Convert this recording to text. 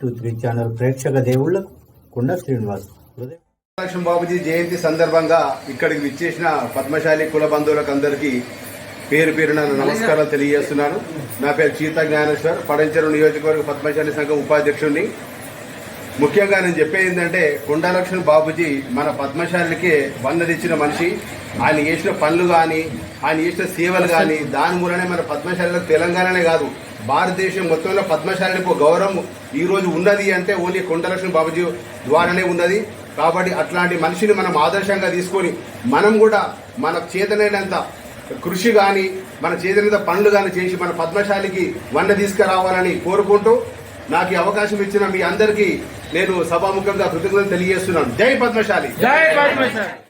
Three channel ప్రేక్షక దేవుళ్ళకు కుండ శ్రీనివాస్ హృదయ. బాబుజీ జయంతి సందర్భంగా ఇక్కడికి విచ్చేసిన పద్మశాలి కుల బంధువులకు అందరికీ పేరు పేరున నమస్కారాలు తెలియజేస్తున్నాను. నా పేరు చీత జ్ఞానేశ్వర్. పడంచెరు నియోజకవర్గ పద్మశాలి సంఘం ఉపాధ్యక్షుడిని ముఖ్యంగా నేను చెప్పేది ఏంటంటే కొండలక్ష్మణ్ బాబుజీ మన పద్మశాలికే వందనిచ్చిన మనిషి. ఆయన చేసిన పనులు కానీ ఆయన చేసిన సేవలు కానీ దాని మూలనే మన పద్మశాలిలో తెలంగాణనే కాదు. భారతదేశం మొత్తంలో పద్మశాలికి ఒక గౌరవం ఈరోజు ఉన్నది అంటే ఓన్లీ కొండలక్ష్మి బాబుజీ ద్వారానే ఉన్నది. కాబట్టి అట్లాంటి మనిషిని మనం ఆదర్శంగా తీసుకొని మనం కూడా మన చేతనైనంత కృషి కానీ మన చేతనైన పనులు కానీ చేసి మన పద్మశాలికి వన్న తీసుకురావాలని కోరుకుంటూ నాకు ఈ అవకాశం ఇచ్చిన మీ అందరికీ నేను సభాముఖంగా కృతజ్ఞతలు తెలియజేస్తున్నాను. జై పద్మశాలి! జై పద్మశాలి!